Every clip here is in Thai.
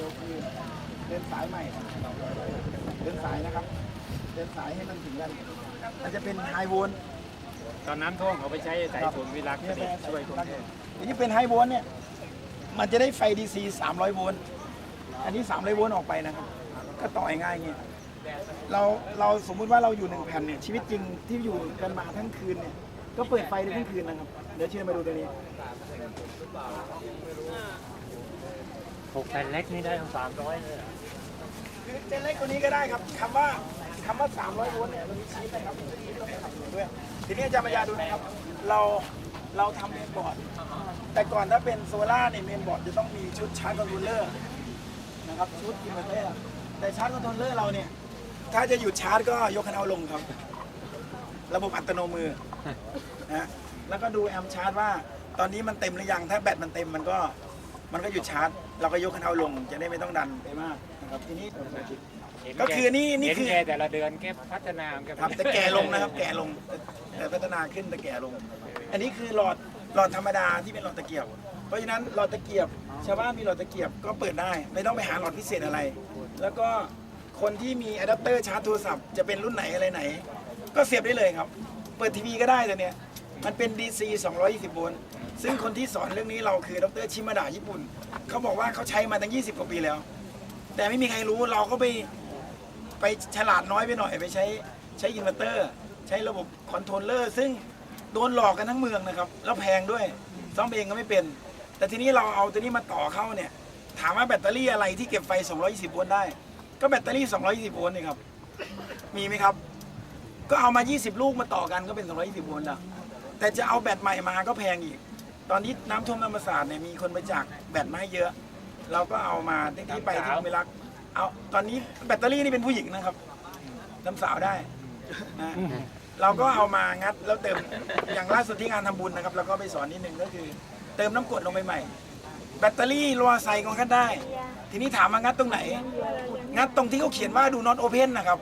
ลล์คือเดินสายใหม่เดินสายนะครับ เดินสายให้มันถึงกันมันจะเป็นไฮโวลต์ตอนน้ำท่วมเขาไปใช้สายฝนวิรักเนี่ยนี่ช่วยกรุงเทพทีนี้เป็นไฮโวลต์เนี่ยมันจะได้ไฟ DC 300โวลต์อันนี้300โวลต์ออกไปนะครับ ก็ต่อง่ายๆเงี้ยเราเราสมมุติว่าเราอยู่หนึ่งแผ่นเนี่ยชีวิตจริงที่อยู่กันมาทั้งคืนเนี่ยก็เปิดไฟได้ทั้งคืนนะครับ เดี๋ยวเชิญมาดูตัวนี้ หกแผ่นเล็กนี่ได้ทั้งสามร้อยเลยเหรอคือเจนเล็กตัวนี้ก็ได้ครับคำว่าคำว่า 300โวลต์เนี่ยมันมีชีสนะครับมีชีสต้องไปทำด้วย ทีนี้อาจารย์ปัญญาดูนะครับ เราเราทำเมนบอร์ด แต่ก่อนถ้าเป็นโซล่าเนี่ยเมนบอร์ดจะต้องมีชุดชาร์จคอนโทรลเลอร์นะครับชุดอินเวอร์เตอร์แต่ชาร์จคอนโทรลเลอร์เราเนี่ย ถ้าจะหยุดชาร์จก็ยกคันเอาลงครับ ระบบอัตโนมือนะแล้วก็ดูแอมป์ชาร์จว่า ตอนนี้มันเต็มหรือยังถ้าแบตมันเต็มมันก็มันก็หยุดชาร์จ เราก็ยกคันเอาท์ลงจะได้ไม่ต้องดันไปมากนะครับทีนี้เห็นก็คือนี่นี่เห็นคือแกแต่ละเดือนแกพัฒนาแกครับแต่แก่ลงนะครับ แก่ลงแต่พัฒนาขึ้นแต่แก่ลง อันนี้คือหลอดหลอดธรรมดาที่เป็นหลอดตะเกียบ เพราะฉะนั้นหลอดตะเกียบ ชาวบ้านมีหลอดตะเกียบก็เปิดได้ ไม่ต้องไปหาหลอดพิเศษอะไร แล้วก็คนที่มีอะแดปเตอร์ชาร์จโทรศัพท์จะเป็นรุ่นไหนอะไรไหน ก็เสียบได้เลยครับ เปิดทีวีก็ได้แต่เนี้ย มันเป็น DC 220 โวลต์ซึ่งคนที่สอนเรื่องนี้เราคือดรชิมาดะญี่ปุ่น เขาบอกว่าเขาใช้มาตั้ง 20 กว่าปีแล้ว แต่ไม่มีใครรู้เราก็ไปไปฉลาดน้อยไปหน่อยไปใช้ใช้อินเวอร์เตอร์ ใช้ระบบคอนโทรลเลอร์ซึ่งโดนหลอกกันทั้งเมืองนะครับ แล้วแพงด้วยซ่อมเองก็ไม่เป็น แต่ทีนี้เราเอาตัวนี้มาต่อเข้าเนี่ย ถามว่าแบตเตอรี่อะไรที่เก็บไฟ 220 โวลต์ได้ ก็แบตเตอรี่ 220 โวลต์นี่ครับ มีไหมครับ ก็เอามา 20 ลูกมาต่อกันก็เป็น 220 โวลต์แล้ว แต่จะเอาแบตใหม่มาก็แพงอีก ตอนนี้น้ำท่วมธรรมศาสตร์เนี่ยมีคนไปจากแบตมาให้เยอะ เราก็เอามาที่ที่ไปที่ไม่รักเอาตอนนี้แบตเตอรี่นี่เป็นผู้หญิงนะครับน้ำสาวได้นะเราก็เอามางัดแล้วเติมอย่างล่าสุดที่งานทำบุญนะครับเราก็ไปสอนนิดนึงก็คือ เติมน้ำกรดลงไปใหม่ แบตเตอรี่รัวไซก็งัดได้ ทีนี้ถามมางัดตรงไหน งัดตรงที่เขาเขียนว่าดู not open นะครับ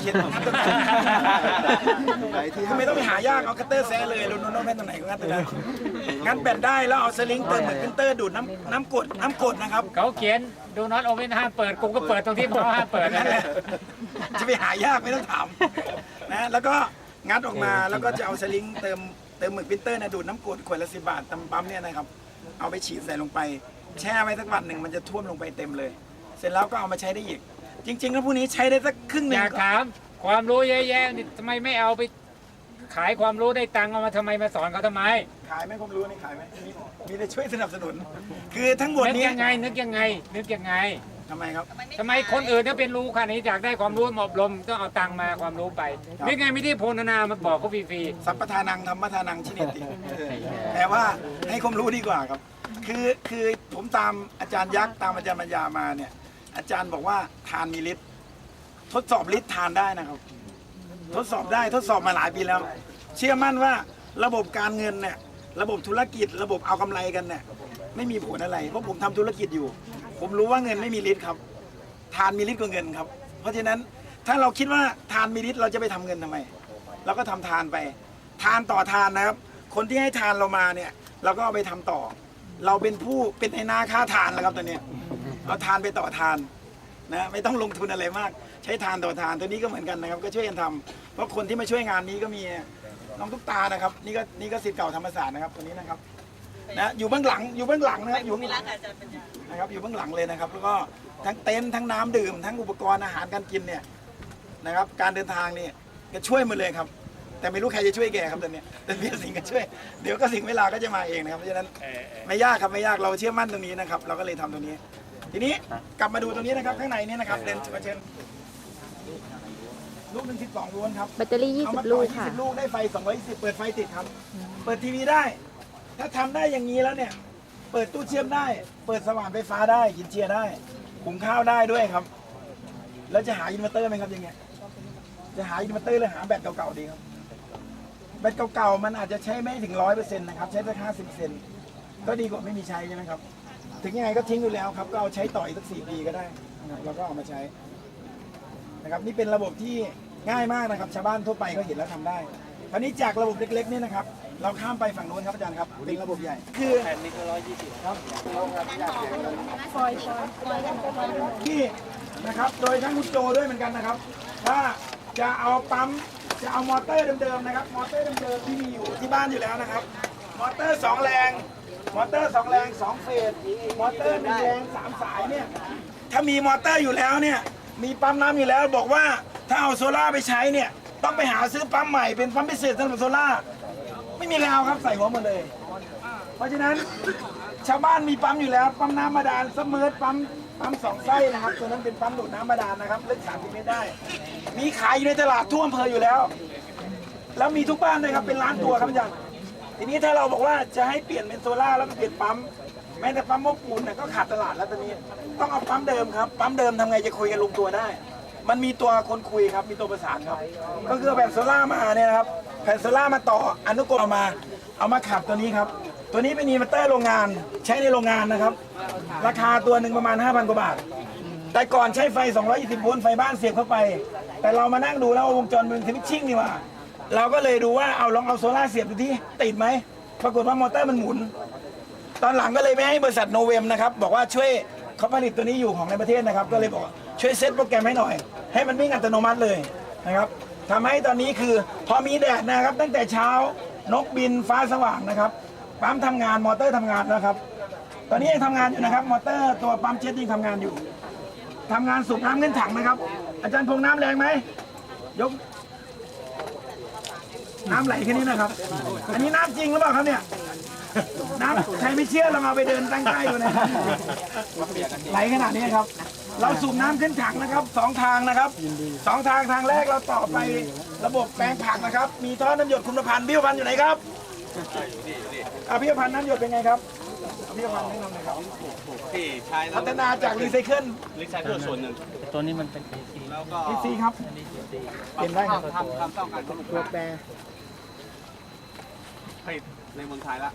เขียนงัดตรงไหนทำไมต้องไปหายากเอาคัตเตอร์แซะเลยดู not open ตรงไหนก็งัดตรงนั้นงัดแบตได้แล้วเอาสลิงเติมเหมือนคัตเตอร์ดูดน้ำน้ำกรดน้ำกรดนะครับเขาเขียนดูน็อตโอเว่นห้ามเปิดกูก็เปิดตรงที่เขาห้ามเปิดนั่นั่นนแหแหละละจะไปหายากไม่ต้องถามนะแล้วก็งัดออกมาแล้วก็จะเอาสลิงเติมเติมหมึกพิมพ์เตอร์นะดูดน้ำกรดขวดละสิบาทตำปั๊มเนี่ยนะครับเอาไปฉีดใส่ลงไป แช่ไว้สักวันหนึ่งมันจะท่วมลงไปเต็มเลย เสร็จแล้วก็เอามาใช้ได้อีก จริง ๆ แล้วพวกนี้ใช้ได้สักครึ่งหอนึ่งยากถามความรู้เยอะแยะนี่ทำไมไม่เอาไป ขายความรู้ได้ตังค์เอามาทำไมมาสอนเขาทำไมขายไหมความรู้นี่ขายไหมมีมีแต่ช่วยสนับสนุน คือทั้งหมดนึกนี้ยังไงนึกยังไง นึกยังไงทำไมครับ ทำไมคนอื่นถ้าเป็นรู้ขนาดนี้อยากได้ความรู้มาอบรมต้องเอาตังค์มาความรู้ไปนึกไงไม่ได้โพนานามาบอกเขาฟรีสัพพทานังธรรมทานังชิเนติแต่ว่าให้ความรู้ดีกว่าครับ คือคือผมตามอาจารย์ยักษ์ตามอาจารย์ปัญญามาเนี่ย อาจารย์บอกว่าทานมีฤทธิ์ทดสอบฤทธิ์ทานได้นะครับ ทดสอบได้ทดสอบมาหลายปีแล้ว เชื่อมั่นว่าระบบการเงินเนี่ยระบบธุรกิจ ระบบเอากำไรกันเนี่ยไม่มีผลอะไร เพราะผมทำธุรกิจอยู่ ผมรู้ว่าเงินไม่มีฤทธิ์ครับทานมีฤทธิ์กว่าเงินครับ เพราะฉะนั้นถ้าเราคิดว่าทานมีฤทธิ์เราจะไปทำเงินทำไมเราก็ทำทานไป ทานต่อทานนะครับ คนที่ให้ทานเรามาเนี่ย เราก็เอาไปทำต่อ เราเป็นผู้เป็นไอ้นาค่าทานแล้วครับตอนนี้ เอาทานไปต่อทานนะไม่ต้องลงทุนอะไรมาก ใช้ทานต่อทานตัวนี้ก็เหมือนกันนะครับ ก็ช่วยกันทำเพราะคนที่มาช่วยงานนี้ก็มีน้องตุ๊กตานะครับ นี่ก็นี่ก็ศิษย์เก่าธรรมศาสตร์นะครับตัวนี้นะครับนะอยู่เบื้องหลังอยู่เบื้องหลังนะครับอยู่เบื้องหลังนะครับอยู่เบื้องหลังเลยนะครับ แล้วก็ทั้งเต็นท์ทั้งน้ำดื่ม ทั้งอุปกรณ์อาหารการกินเนี่ยนะครับ การเดินทางนี่แก็ช่วยมาเลยครับแต่ไม่รู้ใครจะช่วยแกครับตอนนี้แต่พี่สิงห์ก็ช่วย เดี๋ยวก็สิงห์เวลาก็จะมาเองนะครับเพราะฉะนั้นไม่ยากครับไม่ยากเราเชื่อมั่นตรงนี้นะครับ เราก็เลยทำตรงนี้ ทีนี้กลับมาดูตรงนี้นะครับข้างในนี่นะครับเดินเชิญลูกหนึ่งสิบสองโวลต์ครับแบตเตอรี่ เอามา20ต่ลูอกค่ะ20ลูกได้ไฟ220เปิดไฟติดครับ เปิดทีวีได้ ถ้าทำได้อย่างนี้แล้วเนี่ย เปิดตู้เชื่อมได้ เปิดสว่านไฟฟ้าได้กินเชียร์ได้หุงข้าวได้ด้วยครับ แล้วจะหาอินเวอร์เตอร์ไหมครับอย่างเงี้ย จะหาอินเวอร์เตอร์หรือหาแบตเก่าๆดีครับ แบตเก่าๆมันอาจจะใช้ไม่ถึงร้อยเปอร์เซ็นต์นะครับ ใช้สักห้าสิบเปอร์เซ็นต์ก็ดีกว่าไม่มีใช้ใช่ไหมครับ ถึงยังไงก็ทิ้งอยู่แล้วครับ ก็เอาใช้ต่ออีกสักสี่ปีก็ได้นะครับแล้วก็เอามาใช้นะครับนี่เป็นระบบที่ง่ายมากนะครับ ชาวบ้านทั่วไปก็เห็นแล้วทำได้คราวนี้จากระบบเล็กๆเนี่ยนะครับ เราข้ามไปฝั่งโน้นครับอาจารย์ครับ เป็นระบบใหญ่ คือแผ่นนี้ก็ร้อยยี่สิบครับฟอยฟอยฟอยที่นะครับ โดยทั้งคุณโจด้วยเหมือนกันนะครับ ถ้าจะเอาปั๊มจะเอามอเตอร์เดิมๆนะครับ มอเตอร์เดิมๆที่มีอยู่ที่บ้านอยู่แล้วนะครับ มอเตอร์สองแรง มอเตอร์สองแรงสองเฟสมอเตอร์หนึ่งแรงสามสายเนี่ยถ้ามีมอเตอร์อยู่แล้วเนี่ยมีปั๊มน้ำอยู่แล้วบอกว่าถ้าเอาโซล่าไปใช้เนี่ยต้องไปหาซื้อปั๊มใหม่เป็นปั๊มพิเศษสำหรับโซล่าไม่มีแล้วครับใส่หัวหมดเลย เพราะฉะนั้นชาวบ้านมีปั๊มอยู่แล้ว ปั๊มน้ำบาดาลเสมอปั๊มปั๊มสองไส้นะครับตัวนั้นเป็นปั๊มดูดน้ำบาดาลนะครับลึก30เมตรได้ มีขายอยู่ในตลาดทั่วอำเภออยู่แล้ว แล้วมีทุกบ้านเลยครับเป็นล้านตัวครับอาจารย์ ทีนี้ถ้าเราบอกว่าจะให้เปลี่ยนเป็นโซล่าแล้วก็เปลี่ยนปั๊มแม้แต่ปั๊มมกปูนเนี่ยก็ขาดตลาดแล้วตอนนี้ ต้องเอาปั๊มเดิมครับปั๊มเดิมทำไงจะคุยกันลงตัวได้ มันมีตัวคนคุยครับมีตัวประสานครับ ก็คือแผ่นโซล่ามาเนี่ยครับแผ่นโซล่ามาต่ออนุกรมเอามา เอามาขับตัวนี้ครับ ตัวนี้เป็นอินเวอร์เตอร์โรงงานใช้ในโรงงานนะครับ ราคาตัวหนึ่งประมาณ 5,000กว่าบาทแต่ก่อนใช้ไฟ 220 โวลต์ไฟบ้านเสียบเข้าไป แต่เรามานั่งดูแล้ววงจรมันสวิตชิ่งนี่ว่า เราก็เลยดูว่าเอาลองเอาโซล่าเสียบดูที่ติดไหมปรากฏว่ามอเตอร์มันหมุน ตอนหลังก็เลยไปให้บริษัทโนเวมนะครับบอกว่าช่วยเขาผลิตตัวนี้อยู่ของในประเทศนะครับ ก็เลยบอกช่วยเซตโปรแกรมให้หน่อย ให้มันวิ่งอัตโนมัติเลยนะครับทำให้ตอนนี้คือพอมีแดดนะครับ ตั้งแต่เช้านกบินฟ้าสว่างนะครับปั๊มทำงานมอเตอร์ทำงานนะครับตอนนี้ยังทำงานอยู่นะครับ มอเตอร์ตัวปั๊มเจ็ตยังทำงานอยู่ทำงานสูบน้ำขึ้นถังนะครับ อาจารย์พงน้ำแรงไหมยก น้ำไหลแค่นี้นะครับ อันนี้น้ำจริงหรือเปล่าครับเนี่ย น้ำใครไม่เชื่อเรามาไปเดินตั้งใกล้ดูนะครับไหลขนาดนี้ครับ เราสูบน้ำขึ้นถังนะครับสองทางนะครับสองทางทางแรกเราต่อไประบบแปลงผักนะครับ มีท่อน้ำหยดคุณพันธ์พิวพันธ์อยู่ไหนครับอะพิวพันธ์น้ำหยดเป็นไงครับพิวพันธ์แนะนำหน่อยครับที่ใช้พัฒนาจากรีไซเคิลรีไซเคิลส่วนหนึ่ง ตัวนี้มันเป็น AC แล้วก็พีซีครับเปลี่ยนได้ครับทำทำต้องการของลูกตัวค้าแปรผลิตในเมืองไทยละ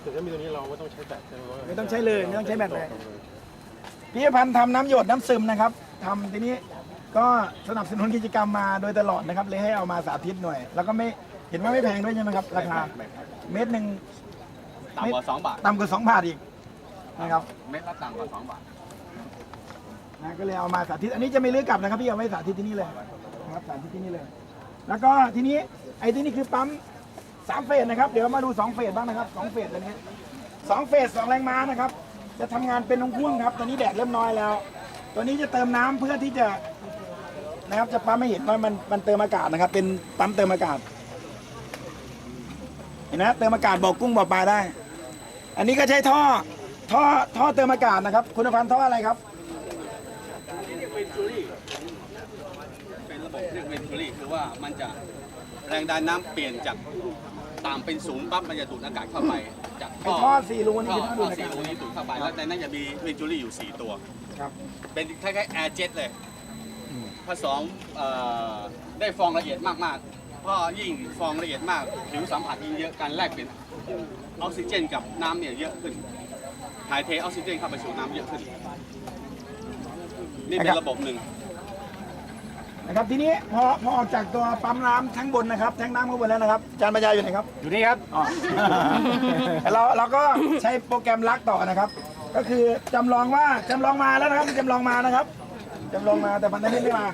แต่ถ้ามีตัวนี้เราไม่ต้องใช้แบตใช่ไหมว่าไม่ต้องใช้เลยไม่ต้องใช้แบตเลยพิพิธภัณฑ์ทำน้ำหยดน้ำซึมนะครับทำทีนี้ก็สนับสนุนกิจกรรมมาโดยตลอดนะครับ เลยให้เอามาสาธิตหน่อย แล้วก็ไม่เห็นว่าไม่แพงด้วยใช่ไหมครับ ราคาเม็ดหนึ่งต่ำกว่าสองบาทต่ำกว่าสองบาทอีกนะครับ เม็ดละต่ำกว่าสองบาท นะก็เลยเอามาสาธิตอันนี้จะไม่ลื้อกลับนะครับพี่เอาไว้สาธิตที่นี่เลยนะครับสาธิตที่นี่เลย แล้วก็ทีนี้ไอ้ที่นี่คือปั๊มสามเฟสนะครับเดี๋ยวมาดูสองเฟสบ้างนะครับสองเฟสตัวนี้สองเฟสสองแรงม้านะครับ จะทำงานเป็นพ่วงครับตอนนี้แดดเริ่มน้อยแล้ว ตัวนี้จะเติมน้ำเพื่อที่จะนะครับจะปั๊มไม่เห็นว่ามันมันเติมอากาศนะครับ เป็นปั๊มเติมอากาศเห็นไหมเติมอากาศบอกกุ้งบอกปลาได้ อันนี้ก็ใช้ท่อท่อท่อเติมอากาศนะครับ คุณภัณฑ์ท่ออะไรครับ เป็นระบบเรียกเวนทูรี่คือว่ามันจะแรงดันน้ำเปลี่ยนจากต่ำเป็นสูงปั๊บมันจะดูดอากาศเข้าไป จากไอ้ท่อสี่รูนี่ท่อคือท่อดูท่อดอากาสี่ศรูนี้ดูดเข้าไปแล้วในนั้นจะมีเวนทูรี่อยู่สี่ตัว ครับ เป็นคล้ายๆแอร์เจ็ตเลย ผสมเอ่อได้ฟองละเอียดมากๆเพราะยิ่งฟองละเอียดมาก ผิวสัมผัสยิ่งเยอะการแลกเปลี่ยนออกซิเจนกับน้ำเนี่ยเยอะขึ้นถ่ายเทออกซิเจนเข้าไปสู่น้ำเยอะขึ้น นี่เป็นระบบหนึ่งนะครับทีนี้พอพอออกจากตัวปั๊มน้ำทั้งบนนะครับแทงน้ำข้างบนแล้วนะครับจานบรรยายอยู่ไหนครับอยู่นี่ครับอ๋อ เราเราก็ใช้โปรแกรมลักต่อนะครับ ก็คือจำลองว่าจำลองมาแล้วนะครับจำลองมานะครับจำลองมาแต่มันไม่ได้มา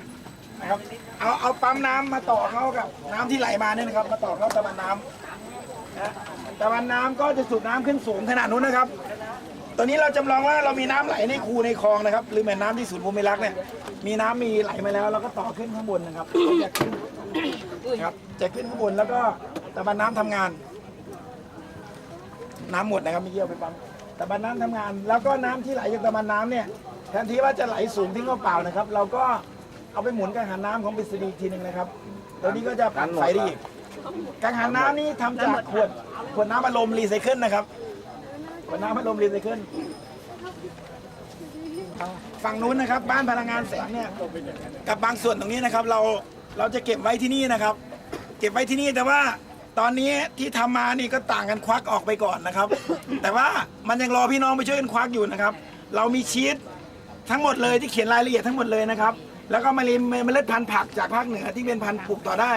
นะครับ เอาเอาปั๊มน้ำมาต่อเข้ากับน้ำที่ไหลมาเนี่ยนะครับ มาต่อเข้าตะบันน้ำนะตะบันน้ำก็จะสูบน้ำขึ้นสูงขนาดนู้นนะครับ ตอนนี้เราจำลองว่าเรามีน้ำไหลในคูในคลองนะครับ หรือแม่น้ำที่ศูนย์ภูมิรักษ์เนี่ย มีน้ำมีไหลมาแล้วเราก็ต่อขึ้นข้างบนนะครับจะขึ้นนะครับจะขึ้นข้างบนแล้วก็ตะบันน้ำทำงาน น้ำหมดนะครับไม่เยี่ยวไปปั๊มตะบันน้ำทำงาน แล้วก็น้ำที่ไหลจากตะบันน้ำเนี่ยแทนที่ว่าจะไหลสูงทิ้งเปล่านะครับ เราก็เอาไปหมุนกังหันน้ำของปิศนีทีหนึ่งนะครับตัวนี้ก็จะปั่นไฟได้อีกกังหันน้ำนี่ทำจากขวดขวดน้ำอารมณ์รีไซเคิลนะครับ ขวดน้ำอารมณ์รีไซเคิลฝั่งนู้นนะครับบ้านพลังงานแสงเนี่ยกับบางส่วนตรงนี้นะครับ เราเราจะเก็บไว้ที่นี่นะครับ เก็บไว้ที่นี่แต่ว่าตอนนี้ที่ทำมานี่ก็ต่างกันควักออกไปก่อนนะครับ แต่ว่ามันยังรอพี่น้องไปช่วยกันควักอยู่นะครับ เรามีชีตทั้งหมดเลยที่เขียนรายละเอียดทั้งหมดเลยนะครับ แล้วก็มาเรียนเมล็ดพันธุ์ผักจากภาคเหนือที่เป็นพันธุ์ปลูกต่อได้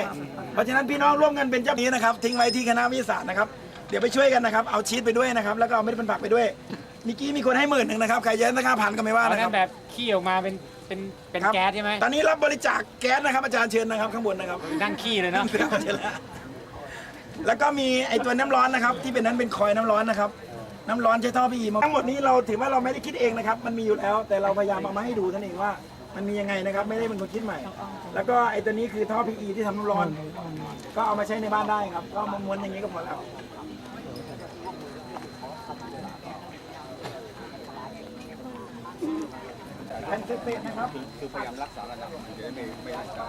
เพราะฉะนั้นพี่น้องร่วมกันเป็นเจ้านี้นะครับ ทิ้งไว้ที่คณะวิทยาศาสตร์นะครับ ดี๋ยวไปช่วยกันนะครับ เอาชีสไปด้วยนะครับ แล้วก็เอาเมล็ดพันธุ์ผักไปด้วยเมื่อกี้มีคนให้หมื่นหนึ่งนะครับ ใครจะได้สักห้าพันก็ไม่ว่าเอานะคนั้รับนแบบขี้ออกมาเป็นเป็นเป็นครับแก๊สใช่ไหมตอนนี้รับบริจาคแก๊สนะครับ อาจารย์เชิญนะครับข้างบนนะครับ นั่งขี้เลยเนาะครับเชิญแล้วแล้วก็มีไอตัวน้ำร้อนนะครับ ที่เป็นนั้นเป็นคอยน้ำร้อนนะครับ น้ำร้อนใช้ท่อพีอีมาทั้งหมดนี้เราถือว่าเราไม่ได้คิดเองนะครับ มันมีอยู่แล้ว แต่เราพยายามเอามาให้ดูท่านเองว่า มันมียังไงนะครับ ไม่ได้เป็นคนคิดใหม่ แล้วก็ไอตัวนี้คือท่อพีอีที่ทำน้ำร้อน ก็เอามาใช้ในบ้านได้ครับ ก็มาม้วนอย่างนี้ก็พอแล้ว แผ่นเศษๆนะครับ คือพยายามรักษาระดับมันจะได้ไม่ไม่อาจจะ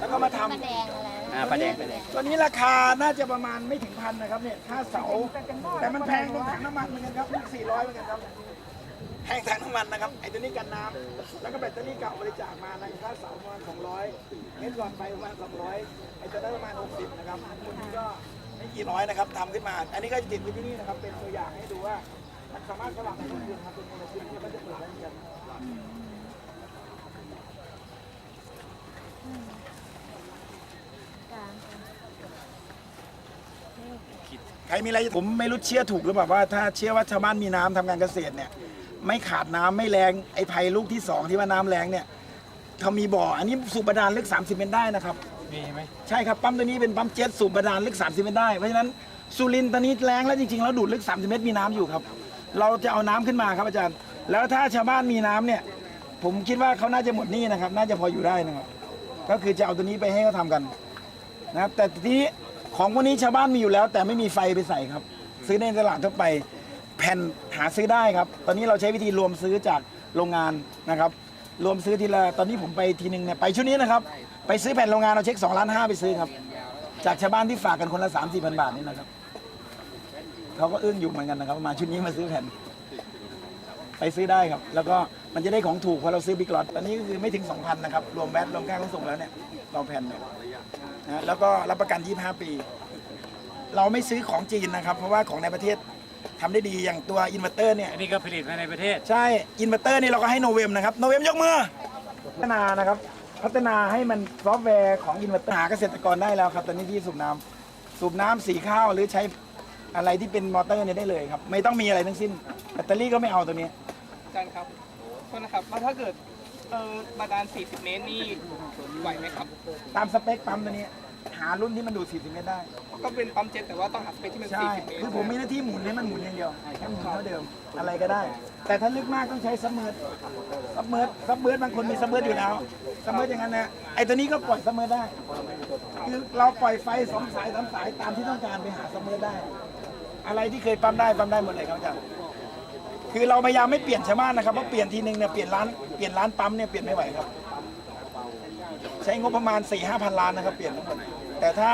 แล้วก็มาทำมาแดงอะไรนะอ่าประแดงประแดงตัวนี้ราคาน่าจะประมาณไม่ถึงพันนะครับเนี่ยค่าเสา แต่มันแพงตรงถังน้ำมันเหมือนกันครับสี่ร้อยเหมือนกันครับแพงถังน้ำมันนะครับไอ้ตัวนี้กันน้ำแล้วก็แบตเตอรี่เก่าบริจาคมานะค่าเสาประมาณสองร้อยเมตรหลอดไฟประมาณสองร้อยไอ้ตัวนั้นประมาณหกสิบนะครับคนนี้ก็ไม่กี่ร้อยนะครับทำขึ้นมา อันนี้ก็จะติดไว้ที่นี่นะครับเป็นตัวอย่างให้ดูว่ามัน สามารถสลับได้ทุกคืนครับเป็นมูลค่าที่มันจะเปิดได้เหมือนกันใครมีอะไรผมไม่รู้เชื่อถูกหรือเปล่าว่า ถ้าเชื่อว่าชาวบ้านมีน้ำทำการเกษตรเนี่ย ไม่ขาดน้ำไม่แรงไอ้ภัยลูกที่สองที่ว่าน้ำแรงเนี่ยเขามีบ่อ อันนี้สูบบาดาลลึก 30เมตรได้นะครับ มีไหมใช่ครับ ปั๊มตัวนี้เป็นปั๊มเจ็ตสูบบาดาลลึก 30 เมตรได้ เพราะฉะนั้นสุรินทร์ตอนนี้แรงแล้วจริงๆ แล้วดูดลึก 30 เมตรมีน้ำอยู่ครับ เราจะเอาน้ำขึ้นมาครับอาจารย์ แล้วถ้าชาวบ้านมีน้ำเนี่ย ผมคิดว่าเขาน่าจะหมดหนี้นะครับ น่าจะพออยู่ได้นะครับ ก็คือจะเอาตัวนี้ไปให้เขาทำกันนะครับ แต่ทีนี้ของพวกนี้ชาวบ้านมีอยู่แล้ว แต่ไม่มีไฟไปใส่ครับ ซื้อในตลาดทั่วไป แผ่นหาซื้อได้ครับ ตอนนี้เราใช้วิธีรวมซื้อจากโรงงานนะครับ รวมซื้อทีละ ตอนนี้ผมไปทีหนึ่งเนี่ยไปชุดนี้นะครับ ไปซื้อแผ่นโรงงานเราเช็ค2ล้านห้าไปซื้อครับ จากชาวบ้านที่ฝากกันคนละ3 4มสี่พันบาทนี่นะครับ เขาก็อึ้งอยู่เหมือนกันนะครับมาชุดนี้มาซื้อแผ่น ไปซื้อได้ครับ แล้วก็มันจะได้ของถูกเพราะเราซื้อบิ๊กลอตตอนนี้ก็คือไม่ถึง 2,000 นะครับ รวมแบตรวมค่าขนส่งแล้วเนี่ยเราแผ่นเนี่ยนะแล้วก็รับประกัน 25 ปี เราไม่ซื้อของจีนนะครับ เพราะว่าของในประเทศทำได้ดีอย่างตัวอินเวอร์เตอร์เนี่ย อันนี้ก็ผลิตมาในประเทศ ใช่ อินเวอร์เตอร์นี่เราก็ให้โนเวมนะครับ โนเวมยกมือ พัฒนานะครับ พัฒนาให้มันซอฟต์แวร์ของอินเวอร์เตอร์หาเกษตรกรได้แล้วครับ ตอนนี้ที่สูบน้ำสูบน้ำสีข้าวหรือใช้ อะไรที่เป็นมอเตอร์เนี่ยได้เลยครับ ไม่ต้องมีอะไรทั้งสิ้น แบตเตอรี่ก็ไม่เอาตัวนี้อาจารย์ครับโทษนะครับแล้วถ้าเกิดเออบาดาล 40 เมตรนี่ไหวไหมครับ ตามสเปคปั๊มตัวนี้หารุ่นที่มันดูด40เมตรได้ ก็เป็นปั๊มเจ็ตแต่ว่าต้องหาสเปคที่มันใช่ 40เมตรคือผมมีหน้าที่หมุนให้มันหมุนอย่างเดียวให้มันหมุนเท่าเดิม อะไรก็ได้ แต่ถ้าลึกมากต้องใช้ซับเมิร์ดซับเมิร์ดซับเมิร์ดบางคนมีซับเมิร์ดอยู่แล้วซับเมิร์ดอย่างนั้นนะไอ้ตัวนี้ก็ปล่อยซับเมิร์ดได้ คือเราปล่อยไฟสองสายสามสายตามที่ต้องการไปหาซับเมิร์ดได้ อะไรที่เคยปั๊มได้ปั๊มได้หมดเลยครับอาจารย์คือเราพยายามไม่เปลี่ยนชาวบ้านนะครับเพราะเปลี่ยนทีนึงเนี่ยเปลี่ยนร้านเปลี่ยนร้านปั๊มเนี่ยเปลี่ยนไม่ไหวครับ ใช้งบประมาณ4ี่ห้าพันล้านนะครับเปลี่ยนทั้งหมดแต่ถ้า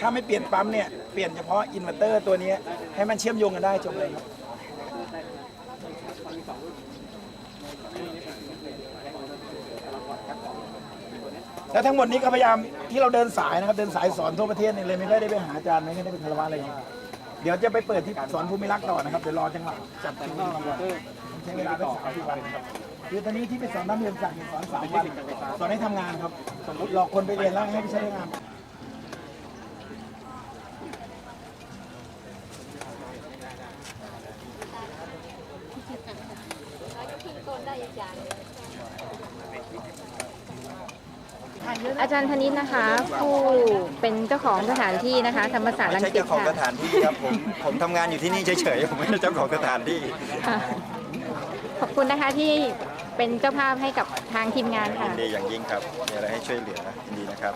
ถ้าไม่เปลี่ยนปั๊มเนี่ยเปลี่ยนเฉพาะอินเวอร์เตอร์ตัวนี้ให้มันเชื่อมโยงกันได้จบเลยครับแล้วทั้งหมดนี้ก็พยายามที่เราเดินสายนะครับเดินสายสอนทั่วประเทศเนี่ยเลยไม่ค่อยได้ไปหาอาจารย์ไม่ได้ไปคารวะอะไรอย่างเงี้ย เดี๋ยวจะไปเปิดที่สอนภูมิรักษ์ต่อนะครับ เดี๋ยวรอจังหวะจัดคิวมาก่อนใช้เวลาไปสามสี่วันครับคือตอนนี้ที่ไปสอนน้ำเรียนจากสอนสามวันสอนให้ทำงานครับ สมมติหลอกคนไปเรียนแล้วให้ไปใช้งาน อาจารย์ธนิตนะคะ ผู้เป็นเจ้าของสถานที่นะคะ ธรรมศาสตร์ไม่รังใช่สิตเจ้าของค่ะสถานที่ครับผม ผมทำงานอยู่ที่นี่เฉยๆ ผมไม่ใช่เจ้าของสถานที่ ค่ะ ขอบคุณนะคะที่เป็นเจ้าภาพให้กับทางทีมงานยิค่ะ นดีอย่างยิ่งครับ มีอะไรให้ช่วยเหลือยินดีนะครับ